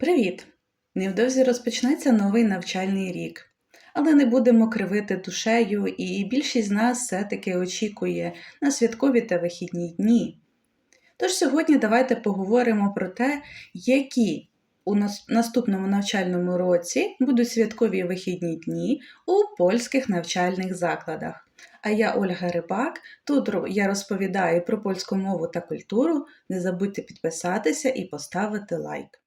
Привіт! Невдовзі розпочнеться новий навчальний рік. Але не будемо кривити душею, і більшість з нас все-таки очікує на святкові та вихідні дні. Тож сьогодні давайте поговоримо про те, які у наступному навчальному році будуть святкові вихідні дні у польських навчальних закладах. А я Ольга Рибак. Тут я розповідаю про польську мову та культуру. Не забудьте підписатися і поставити лайк.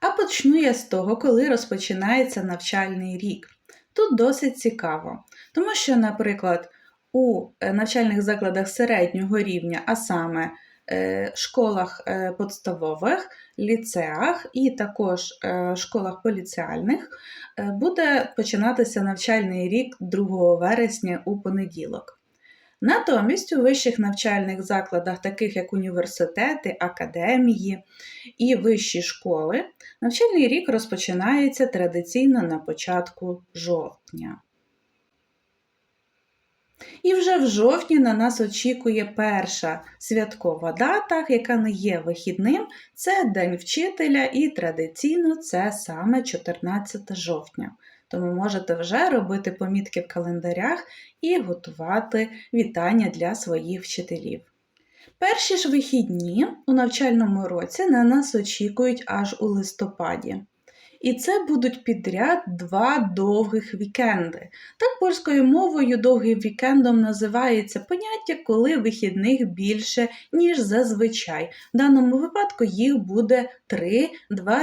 А почну я з того, коли розпочинається навчальний рік. Тут досить цікаво, тому що, наприклад, у е, навчальних закладах середнього рівня, а саме е, школах е, подставових, ліцеах і також школах поліціальних, буде починатися навчальний рік 2 вересня у понеділок. Натомість у вищих навчальних закладах, таких як університети, академії і вищі школи, навчальний рік розпочинається традиційно на початку жовтня. І вже в жовтні на нас очікує перша святкова дата, яка не є вихідним, це День вчителя, і традиційно це саме 14 жовтня. Тому можете вже робити помітки в календарях і готувати вітання для своїх вчителів. Перші ж вихідні у навчальному році на нас очікують аж у листопаді. І це будуть підряд два довгих вікенди. Так польською мовою довгим вікендом називається поняття, коли вихідних більше, ніж зазвичай. В даному випадку їх буде 3-2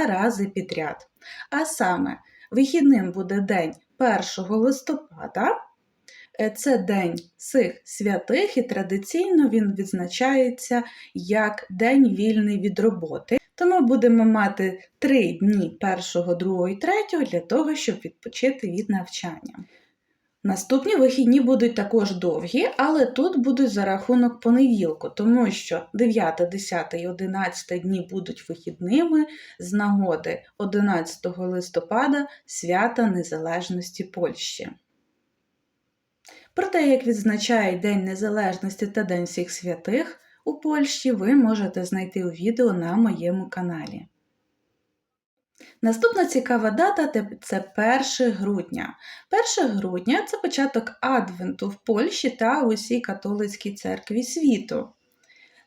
рази підряд. А саме, вихідним буде день 1 листопада. Е, Це день цих святих, і традиційно він відзначається як день вільний від роботи. Тому будемо мати три дні 1, 2 і 3 для того, щоб відпочити від навчання. Наступні вихідні будуть також довгі, але тут будуть за рахунок понеділку, тому що 9, 10 і 11 дні будуть вихідними з нагоди 11 листопада свята Незалежності Польщі. Про те, як відзначають День Незалежності та День всіх святих у Польщі, ви можете знайти у відео на моєму каналі. Наступна цікава дата це 1 грудня. 1 грудня це початок Адвенту в Польщі та усій католицькій церкві світу.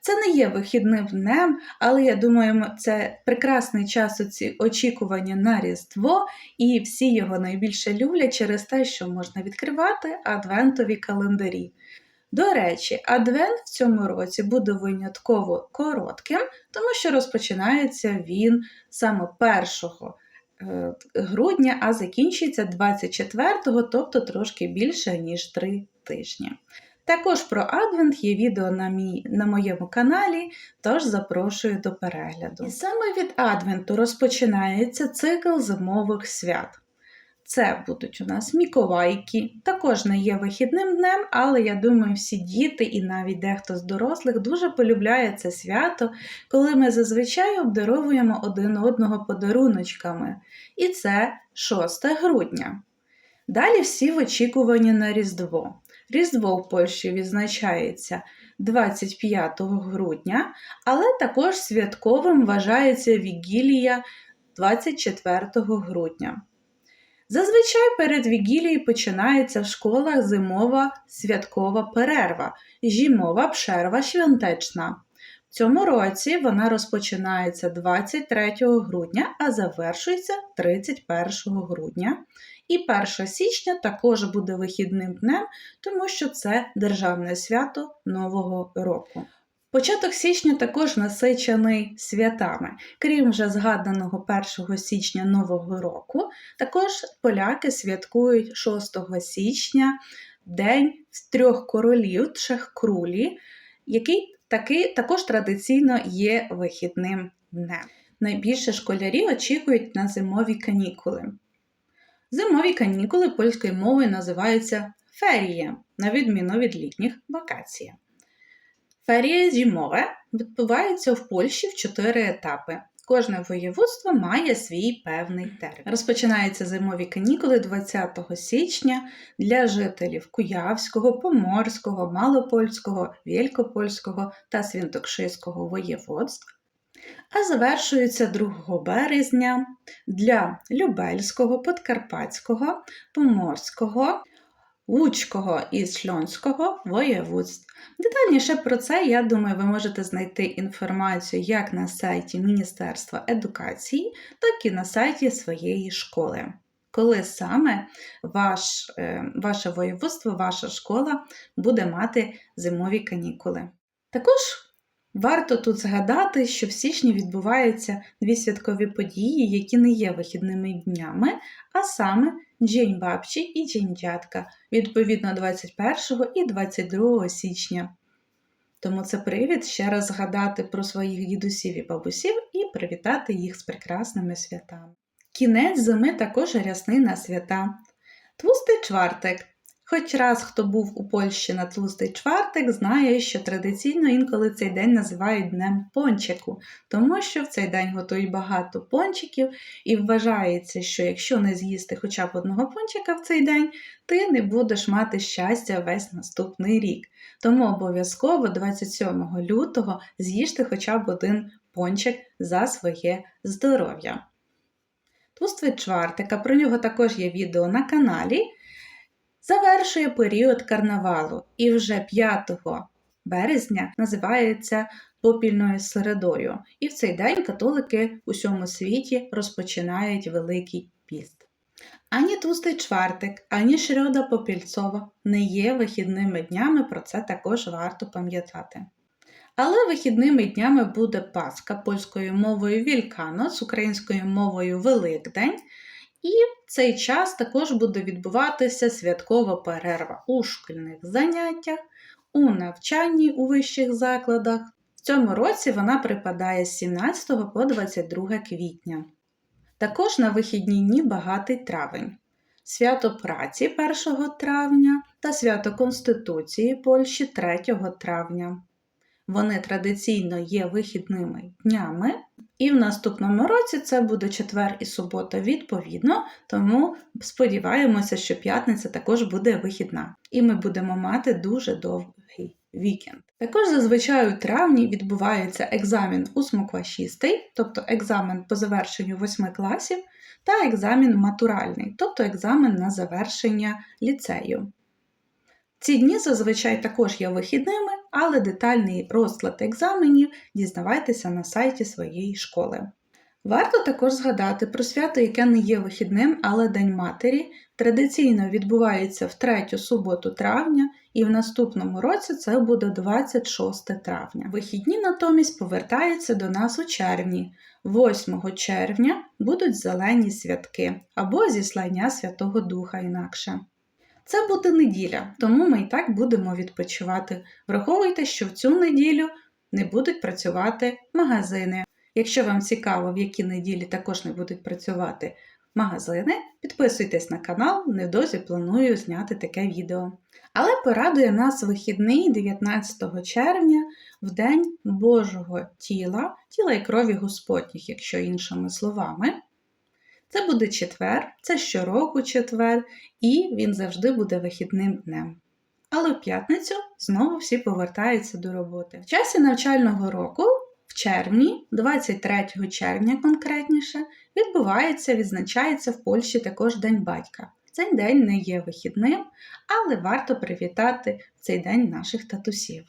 Це не є вихідним днем, але я думаю, це прекрасний час очікування на Різдво, і всі його найбільше люблять через те, що можна відкривати адвентові календарі. До речі, адвент в цьому році буде винятково коротким, тому що розпочинається він саме 1 е, грудня, а закінчується 24, тобто трошки більше, ніж 3 тижні. Також про Адвент є відео на, мій, на моєму каналі, тож запрошую до перегляду. І саме від Адвенту розпочинається цикл зимових свят. Це будуть у нас Міколайки, також не є вихідним днем, але я думаю, всі діти і навіть дехто з дорослих дуже полюбляє це свято, коли ми зазвичай обдаровуємо один одного подаруночками. І це 6 грудня. Далі всі в очікуванні на Різдво. Різдво в Польщі відзначається 25 грудня, але також святковим вважається Вігілія 24 грудня. Зазвичай перед Вігілією починається в школах зимова святкова перерва, зимова пшерва świąteczna. В цьому році вона розпочинається 23 грудня, а завершується 31 грудня. І 1 січня також буде вихідним днем, тому що це державне свято Нового року. Початок січня також насичений святами. Крім вже згаданого 1 січня Нового року, також поляки святкують 6 січня День трьох королів, Trzech крулі, який таки, також традиційно є вихідним днем. Найбільше школярі очікують на зимові канікули. Зимові канікули польською мовою називаються феріє, на відміну від літніх вакацій. Ферії зимове відбуваються в Польщі в чотири етапи. Кожне воєводство має свій певний термін. Розпочинаються зимові канікули 20 січня для жителів Куявського, Поморського, Малопольського, Вєлькопольського та Свінтокшиського воєводств. а завершуються 2 березня для Любельського, Подкарпатського, Поморського, Луцького і Шльонського воєводств. Детальніше про це, я думаю, ви можете знайти інформацію як на сайті Міністерства едукації, так і на сайті своєї школи. Коли саме ваш, е, ваше воєводство, ваша школа буде мати зимові канікули. Також варто тут згадати, що в січні відбуваються дві святкові події, які не є вихідними днями, а саме День бабчі і День дядка, відповідно 21 і 22 січня. Тому це привід ще раз згадати про своїх дідусів і бабусів і привітати їх з прекрасними святами. Кінець зими також рясний на свята. Тлустий чвартик. Хоч раз хто був у Польщі на тлустий чвартик, знає, що традиційно інколи цей день називають Днем пончику, тому що в цей день готують багато пончиків, і вважається, що якщо не з'їсти хоча б одного пончика в цей день, ти не будеш мати щастя весь наступний рік. Тому обов'язково 27 лютого з'їжте хоча б один пончик за своє здоров'я. Тлустий чвартика, про нього також є відео на каналі завершує період карнавалу і вже 5 березня називається попільною середою. І в цей день католики у всьому світі розпочинають Великий піст. Ані Тустий чвартик, ані Шрьода Попільцова не є вихідними днями, про це також варто пам'ятати. Але вихідними днями буде Пасха польською мовою Вільканос, українською мовою Великдень, і в цей час також буде відбуватися святкова перерва у шкільних заняттях, у навчанні у вищих закладах. В цьому році вона припадає з 17 по 22 квітня. Також на вихідні дні багатий травень, свято праці 1 травня та свято Конституції Польщі 3 травня. Вони традиційно є вихідними днями, і в наступному році це буде четвер і субота відповідно, тому сподіваємося, що п'ятниця також буде вихідна, і ми будемо мати дуже довгий вікенд. Також зазвичай у травні відбувається екзамен у смоквашістий, тобто екзамен по завершенню восьми класів, та екзамен матуральний, тобто екзамен на завершення ліцею. Ці дні зазвичай також є вихідними, але детальний розклад екзаменів дізнавайтеся на сайті своєї школи. Варто також згадати про свято, яке не є вихідним, але День Матері традиційно відбувається в третю суботу травня, і в наступному році це буде 26 травня. Вихідні натомість повертаються до нас у червні. 8 червня будуть зелені святки або зіслання Святого Духа інакше. Це буде неділя, тому ми і так будемо відпочивати. Враховуйте, що в цю неділю не будуть працювати магазини. Якщо вам цікаво, в які неділі також не будуть працювати магазини, підписуйтесь на канал, невдовзі планую зняти таке відео. Але порадує нас вихідний 19 червня в День Божого тіла, тіла і крові Господніх, якщо іншими словами. Це буде четвер, це щороку четвер, і він завжди буде вихідним днем. Але в п'ятницю знову всі повертаються до роботи. В часі навчального року, в червні, 23 червня конкретніше, відбувається, відзначається в Польщі також День батька. Цей день не є вихідним, але варто привітати в цей день наших татусів.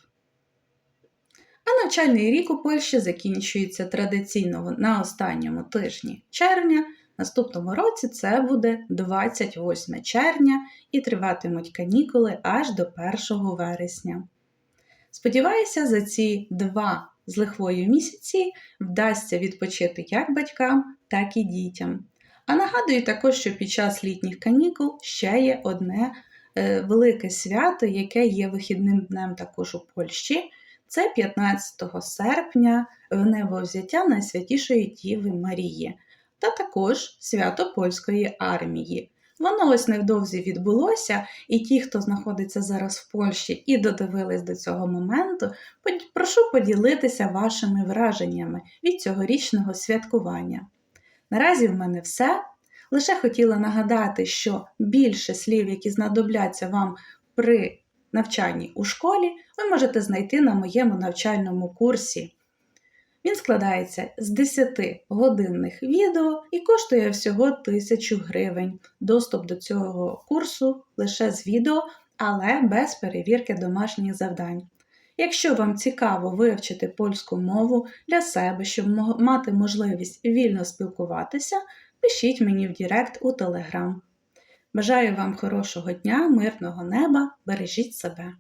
А навчальний рік у Польщі закінчується традиційно на останньому тижні червня. Наступному році це буде 28 червня і триватимуть канікули аж до 1 вересня. Сподіваюся, за ці два з лихвою місяці вдасться відпочити як батькам, так і дітям. А нагадую також, що під час літніх канікул ще є одне е, велике свято, яке є вихідним днем також у Польщі. Це 15 серпня в небовзяття Найсвятішої Діви Марії та також свято польської армії. Воно ось невдовзі відбулося, і ті, хто знаходиться зараз в Польщі і додивились до цього моменту, прошу поділитися вашими враженнями від цьогорічного святкування. Наразі в мене все. Лише хотіла нагадати, що більше слів, які знадобляться вам при навчанні у школі, ви можете знайти на моєму навчальному курсі Він складається з 10 годинних відео і коштує всього 1000 гривень. Доступ до цього курсу лише з відео, але без перевірки домашніх завдань. Якщо вам цікаво вивчити польську мову для себе, щоб мати можливість вільно спілкуватися, пишіть мені в Директ у Телеграм. Бажаю вам хорошого дня, мирного неба, бережіть себе!